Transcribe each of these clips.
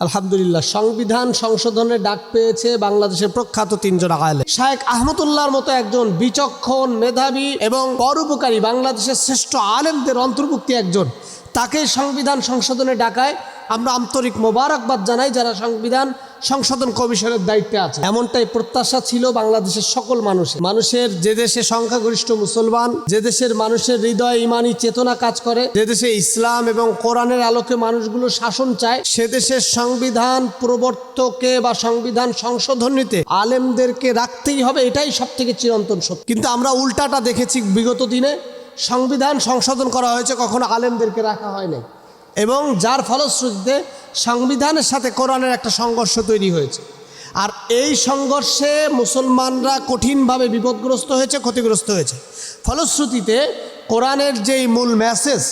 আলহামদুলিল্লাহ, সংবিধান সংশোধনের ডাক পেয়েছে বাংলাদেশের প্রখ্যাত তিনজন আলে শায়েক আহমদুল্লাহর মতো একজন বিচক্ষণ মেধাবী এবং পরোপকারী বাংলাদেশের শ্রেষ্ঠ আলেমদের অন্তর্ভুক্তি একজন। তাকে সংবিধান সংশোধনে ডাকায় আমরা আন্তরিক মোবারকবাদ জানাই যারা সংবিধান সংশোধন কমিশনের দায়িত্বে আছে। এমনটাই প্রত্যাশা ছিল বাংলাদেশের সকল মানুষের। মানুষের যে দেশে সংখ্যাগরিষ্ঠ মুসলমান, যে দেশের মানুষের হৃদয়, ইমানি চেতনা কাজ করে, যে দেশে ইসলাম এবং কোরআনের আলোকে মানুষগুলো শাসন চায়, সে দেশের সংবিধান প্রবর্তকে বা সংবিধান সংশোধন নিতে আলেমদেরকে রাখতেই হবে, এটাই সব থেকে চিরন্তন সত্য। কিন্তু আমরা উল্টাটা দেখেছি বিগত দিনে, সংবিধান সংশোধন করা হয়েছে, কখনো আলেমদেরকে রাখা হয় নাই। এবং যার ফলশ্রুতিতে সংবিধানের সাথে কোরআনের একটা সংঘর্ষ তৈরি হয়েছে। আর এই সংঘর্ষে মুসলমানরা কঠিনভাবে বিপদগ্রস্ত হয়েছে, ক্ষতিগ্রস্ত হয়েছে। ফলশ্রুতিতে কোরআনের যেই মূল মেসেজ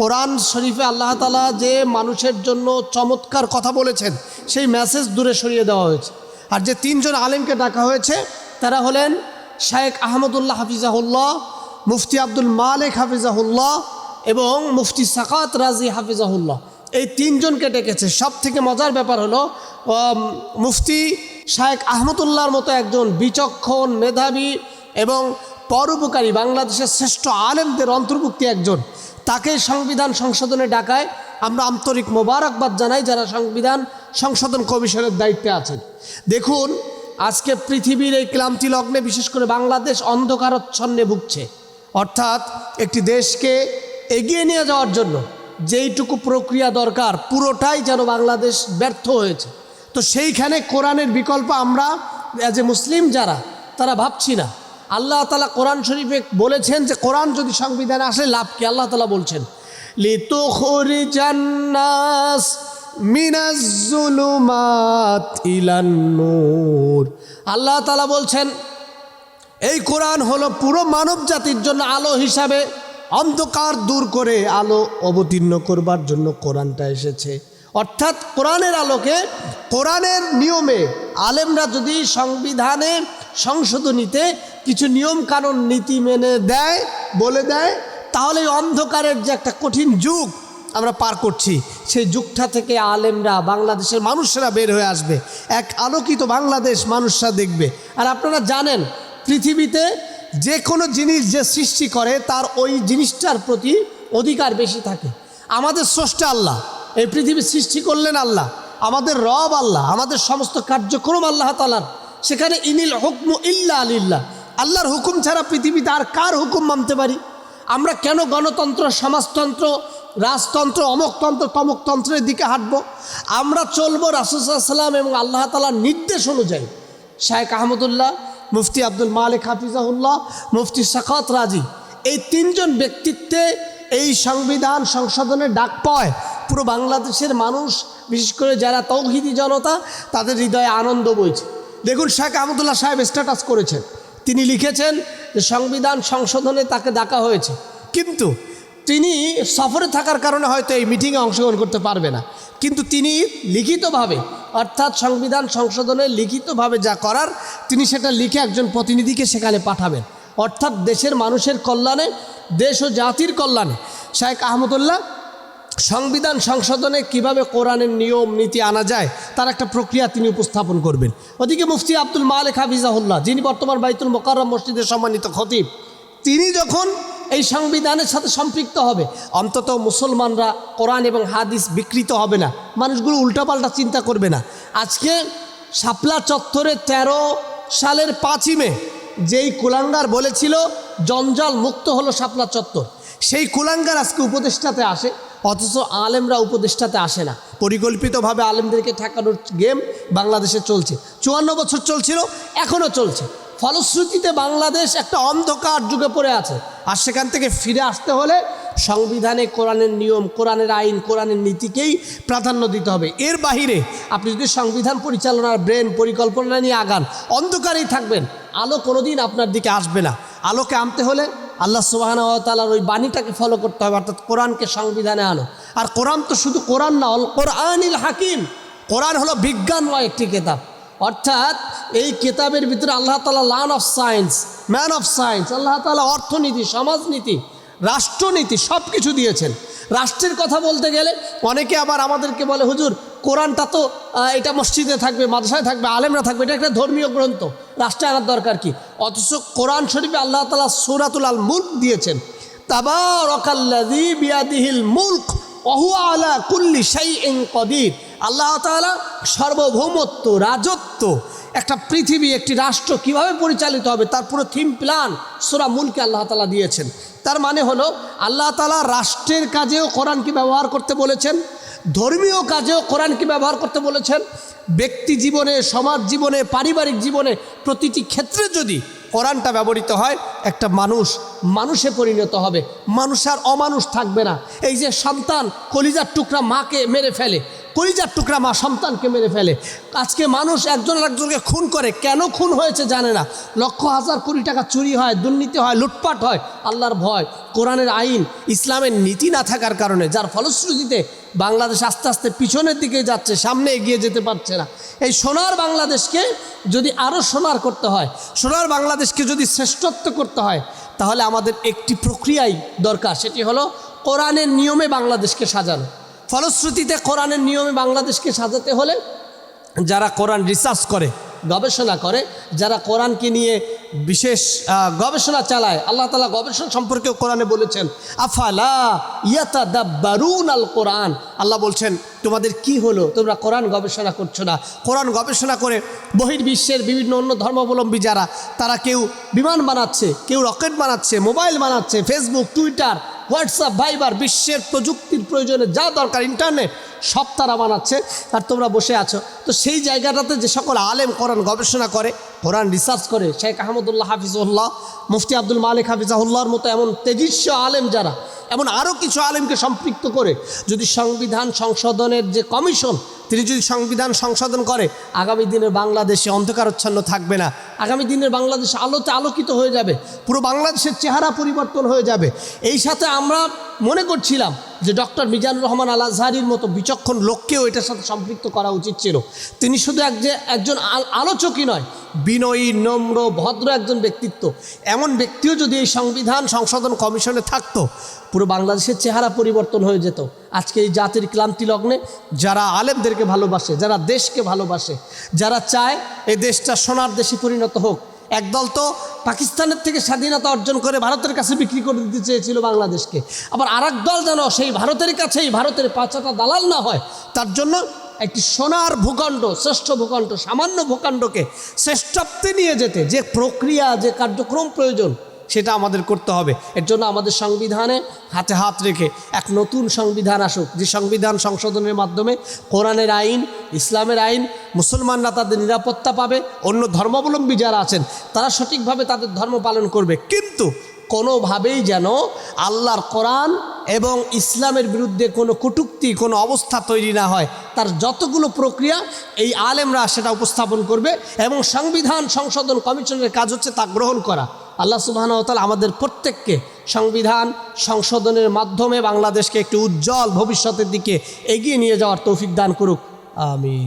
কোরআন শরীফে আল্লাহ তালা যে মানুষের জন্য চমৎকার কথা বলেছেন, সেই মেসেজ দূরে সরিয়ে দেওয়া হয়েছে। আর যে তিনজন আলেমকে ডাকা হয়েছে, তারা হলেন শায়েক আহমদুল্লাহ হাফিজাহুল্লাহ, মুফতি আব্দুল মালিক হাফিজাহুল্লাহ এবং মুফতি সাকাত রাজি হাফিজাহুল্লাহ। এই তিনজনকে ডেকেছে। সব থেকে মজার ব্যাপার হলো মুফতি শায়েক আহমদুল্লাহর মতো একজন বিচক্ষণ মেধাবী এবং পরোপকারী বাংলাদেশের শ্রেষ্ঠ আলেমদের অন্তর্ভুক্তি একজন। তাকে সংবিধান সংশোধনে ডাকায় আমরা আন্তরিক মোবারকবাদ জানাই যারা সংবিধান সংশোধন কমিশনের দায়িত্বে আছেন। দেখুন, আজকে পৃথিবীর এই ক্লান্তি লগ্নে বিশেষ করে বাংলাদেশ অন্ধকারচ্ছন্নে ভুগছে। অর্থাৎ একটি দেশকে এগিয়ে নিয়ে যাওয়ার জন্য যেইটুকু প্রক্রিয়া দরকার, পুরোটাই যেন বাংলাদেশ ব্যর্থ হয়েছে। তো সেইখানে কোরআনের বিকল্প আমরা অ্যাজ এ মুসলিম যারা, তারা ভাবছি না। আল্লাহ তালা কোরআন শরীফে বলেছেন যে, কোরআন যদি সংবিধানে আসে, লাভ কি? আল্লাহ তালা বলছেন আল্লাহ তালা বলছেন, এই কোরআন হলো পুরো মানব জাতির জন্য আলো হিসাবে অন্ধকার দূর করে আলো অবতীর্ণ করবার জন্য কোরআনটা এসেছে। অর্থাৎ কোরআনের আলোকে, কোরআনের নিয়মে আলেমরা যদি সংবিধানে সংশোধনীতে কিছু নিয়ম কানুন নীতি মেনে দেয়, বলে দেয়, তাহলে অন্ধকারের যে একটা কঠিন যুগ আমরা পার করছি। সেই যুগটা থেকে আলেমরা, বাংলাদেশের মানুষরা বের হয়ে আসবে। এক আলোকিত বাংলাদেশ মানুষরা দেখবে। আর আপনারা জানেন, পৃথিবীতে যে কোনো জিনিস যে সৃষ্টি করে, তার ওই জিনিসটার প্রতি অধিকার বেশি থাকে। আমাদের স্রষ্টা আল্লাহ। এই পৃথিবী সৃষ্টি করলেন আল্লাহ। আমাদের রব আল্লাহ। আমাদের সমস্ত কার্যক্রম আল্লাহ তালার সেখানে ইনিল হুকম ইল্লা আলিল্লাহ আল্লাহর হুকুম ছাড়া পৃথিবীতে আর কার হুকুম মানতে পারি? আমরা কেন গণতন্ত্র, সমাজতন্ত্র, রাজতন্ত্র, অমকতন্ত্র, তমকতন্ত্রের দিকে হাঁটবো? আমরা চলবো রাসুসাল্লাম এবং আল্লাহ তালার নির্দেশ অনুযায়ী। শায়েক আহমদুল্লাহ মুফতি আব্দুল মালিক হাফিজাহুল্লাহ, মুফতি সাকাত রাজি। এই তিনজন ব্যক্তিত্বে এই সংবিধান সংশোধনের ডাক পায়। পুরো বাংলাদেশের মানুষ, বিশেষ করে যারা তৌহিদি জনতা, তাদের হৃদয়ে আনন্দ বইছে। দেখুন, শেখ আহমদুল্লাহ সাহেব স্ট্যাটাস করেছেন। তিনি লিখেছেন যে সংবিধান সংশোধনে তাকে ডাকা হয়েছে। কিন্তু তিনি সফরে থাকার কারণে হয়তো এই মিটিংয়ে অংশগ্রহণ করতে পারবে না। কিন্তু তিনি লিখিতভাবে অর্থাৎ সংবিধান সংশোধনে লিখিতভাবে যা করার, তিনি সেটা লিখে একজন প্রতিনিধিকে সেখানে পাঠাবেন। অর্থাৎ দেশের মানুষের কল্যাণে, দেশ ও জাতির কল্যাণে। শাহেক আহমদুল্লাহ, সংবিধান সংশোধনে কীভাবে কোরআনের নিয়ম, নীতি আনা যায়, তার একটা প্রক্রিয়া তিনি উপস্থাপন করবেন। ওদিকে মুফতি আব্দুল মালিক হাফিজাহুল্লাহ, যিনি বর্তমান বাইতুল মোকাররম মসজিদের সম্মানিত খতিব, তিনি যখন এই সংবিধানের সাথে সম্পৃক্ত হবে। অন্তত মুসলমানরা কোরআন এবং হাদিস বিকৃত হবে না। মানুষগুলো উল্টাপাল্টা চিন্তা করবে না। আজকে শাপলা চত্বরে ১৩ সালের পাঁচই মে, যেই কুলাঙ্গার বলেছিল, জঞ্জাল মুক্ত হলো শাপলা চত্বর। সেই কুলাঙ্গার আজকে উপদেষ্টাতে আসে, অথচ আলেমরা উপদেষ্টাতে আসে না। পরিকল্পিতভাবে আলেমদেরকে ঠেকানোর গেম বাংলাদেশে চলছে। চুয়ান্ন বছর চলছিল, এখনও চলছে। ফলশ্রুতিতে বাংলাদেশ একটা অন্ধকার যুগে পড়ে আছে। আর সেখান থেকে ফিরে আসতে হলে সংবিধানে কোরআনের নিয়ম, কোরআনের আইন, কোরআনের নীতিকেই প্রাধান্য দিতে হবে। এর বাহিরে আপনি যদি সংবিধান পরিচালনার ব্রেন পরিকল্পনা নিয়ে আগান, অন্ধকারেই থাকবেন। আলো কোনোদিন আপনার দিকে আসবে না। আলোকে আনতে হলে আল্লাহ সুবাহানার ওই বাণীটাকে ফলো করতে হবে, অর্থাৎ কোরআনকে সংবিধানে আনো। আর কোরআন তো শুধু কোরআন না, অল, কোরআনিল হাকিম। কোরআন হলো বিজ্ঞানময় একটি কেতাব। অর্থাৎ এই কেতাবের ভিতরে আল্লাহ তালা লান of science man of science Allah তালা অর্থনীতি, সমাজনীতি, রাষ্ট্রনীতি সব কিছু দিয়েছেন। রাষ্ট্রের কথা বলতে গেলে অনেকে আবার আমাদেরকে বলে, হুজুর, কোরআনটা তো এটা মসজিদে থাকবে, মাদ্রাসায় থাকবে, আলেমরা থাকবে, এটা একটা ধর্মীয় গ্রন্থ, রাষ্ট্রে আনার দরকার কি? অথচ কোরআন শরীফে আল্লাহ তালা সুরাতুল আল মুল্ক দিয়েছেন মুলক আলা আল্লাহ তাআলা সার্বভৌমত্ব, রাজত্ব একটা পৃথিবী, একটি রাষ্ট্র কীভাবে পরিচালিত হবে তার পুরো থিম প্ল্যান সূরা মুলকে আল্লাহ তাআলা দিয়েছেন। তার মানে হলো, আল্লাহ তাআলা রাষ্ট্রের কাজেও কোরআনকে ব্যবহার করতে বলেছেন, ধর্মীয় কাজেও কোরআনকে ব্যবহার করতে বলেছেন। ব্যক্তি জীবনে, সমাজ জীবনে, পারিবারিক জীবনে প্রতিটি ক্ষেত্রে যদি কোরআনটা ব্যবহৃত হয়, একটা মানুষ মানুষে পরিণত হবে। মানুষ আর অমানুষ থাকবে না। এই যে সন্তান কলিজার টুকরা মাকে মেরে ফেলে কলিজার টুকরা মা সন্তানকে মেরে ফেলে। আজকে মানুষ একজন একজনকে খুন করে। কেন খুন হয়েছে জানে না। লক্ষ হাজার কোটি টাকা চুরি হয়, দুর্নীতি হয়, লুটপাট হয়, আল্লাহর ভয়, কোরআনের আইন, ইসলামের নীতি না থাকার কারণে, যার ফলশ্রুতিতে বাংলাদেশ আস্তে আস্তে পিছনের দিকে যাচ্ছে, সামনে এগিয়ে যেতে পারছে না। এই সোনার বাংলাদেশকে যদি আরও সোনার করতে হয়, সোনার বাংলাদেশকে যদি শ্রেষ্ঠত্ব করতে হয়, তাহলে আমাদের একটি প্রক্রিয়াই দরকার, সেটি হলো কোরআনের নিয়মে বাংলাদেশকে সাজানো। ফলশ্রুতিতে কোরআনের নিয়মে বাংলাদেশকে সাজাতে হলে যারা কোরআন রিসার্চ করে, গবেষণা করে, যারা কোরআনকে নিয়ে বিশেষ গবেষণা চালায়, আল্লাহ তালা গবেষণা সম্পর্কেও কোরআনে বলেছেন, আফালা ইয়াতা দাব্বারুন আল কোরআন? আল্লাহ বলছেন, তোমাদের কি হলো? তোমরা কোরআন গবেষণা করছ না। কোরআন গবেষণা করে বহির্বিশ্বের বিভিন্ন অন্য ধর্মাবলম্বী যারা, তারা কেউ বিমান বানাচ্ছে, কেউ রকেট বানাচ্ছে, মোবাইল বানাচ্ছে, ফেসবুক, টুইটার হোয়াটসঅ্যাপ, ভাইবার, বিশ্বের প্রযুক্তির প্রয়োজনে যা দরকার, ইন্টারনেট, সব তারা বানাচ্ছে। আর তোমরা বসে আছো। তো সেই জায়গাটাতে যে সকল আলেম কোরআন গবেষণা করে, কোরআন রিসার্চ করে, শেখ আহমদুল্লাহ হাফিজুল্লাহ মুফতি আব্দুল মালিক হাফিজাহুল্লাহর মতো এমন তেজস্ব আলেম যারা, এমন আরও কিছু আলেমকে সম্পৃক্ত করে, যদি সংবিধান সংশোধনের যে কমিশন তিনি যদি সংবিধান সংশোধন করে, আগামী দিনের বাংলাদেশে অন্ধকারচ্ছন্ন থাকবে না। আগামী দিনের বাংলাদেশ আলোতে আলোকিত হয়ে যাবে। পুরো বাংলাদেশের চেহারা পরিবর্তন হয়ে যাবে। এই সাথে আমরা মনে করছিলাম যে ডক্টর মিজানুর রহমান আল আজহারির মতো বিচক্ষণ লোককেও এটার সাথে সম্পৃক্ত করা উচিত ছিল। তিনি শুধু এক যে, একজন আলোচকই নয়, বিনয়ী, নম্র, ভদ্র একজন ব্যক্তিত্ব। এমন ব্যক্তিও যদি এই সংবিধান সংশোধন কমিশনে থাকতো, পুরো বাংলাদেশের চেহারা পরিবর্তন হয়ে যেত। আজকে এই জাতির ক্লান্তি লগ্নে যারা আলেমদেরকে ভালোবাসে, যারা দেশকে ভালোবাসে, যারা চায় এই দেশটা সোনার দেশে পরিণত হোক একদল তো পাকিস্তানের থেকে স্বাধীনতা অর্জন করে ভারতের কাছে বিক্রি করে দিতে চেয়েছিল বাংলাদেশকে। আবার আর দল যেন সেই ভারতের কাছেই ভারতের পাঁচাটা দালাল না হয়, তার জন্য একটি সোনার ভূখণ্ড, শ্রেষ্ঠ ভূখণ্ড, সামান্য ভূখণ্ডকে শ্রেষ্ঠত্বে নিয়ে যেতে যে প্রক্রিয়া, যে কার্যক্রম প্রয়োজন সেটা আমাদের করতে হবে। এর জন্য আমাদের সংবিধানে হাতে হাত রেখে এক নতুন সংবিধান আসুক। যে সংবিধান সংশোধনের মাধ্যমে কোরআনের আইন, ইসলামের আইন, মুসলমানরা তাদের নিরাপত্তা পাবে, অন্য ধর্মাবলম্বী যারা আছেন, তারা সঠিকভাবে তাদের ধর্ম পালন করবে। কিন্তু কোনোভাবেই যেন আল্লাহর কোরআন এবং ইসলামের বিরুদ্ধে কোনো কটুক্তি, কোনো অবস্থা তৈরি না হয়। তার যতগুলো প্রক্রিয়া এই আলেমরা সেটা উপস্থাপন করবে এবং সংবিধান সংশোধন কমিশনের কাজ হচ্ছে তা গ্রহণ করা। আল্লাহ সুবাহতাল আমাদের প্রত্যেককে সংবিধান সংশোধনের মাধ্যমে বাংলাদেশকে একটি উজ্জ্বল ভবিষ্যতের দিকে এগিয়ে নিয়ে যাওয়ার তৌফিক দান করুক। আমিন।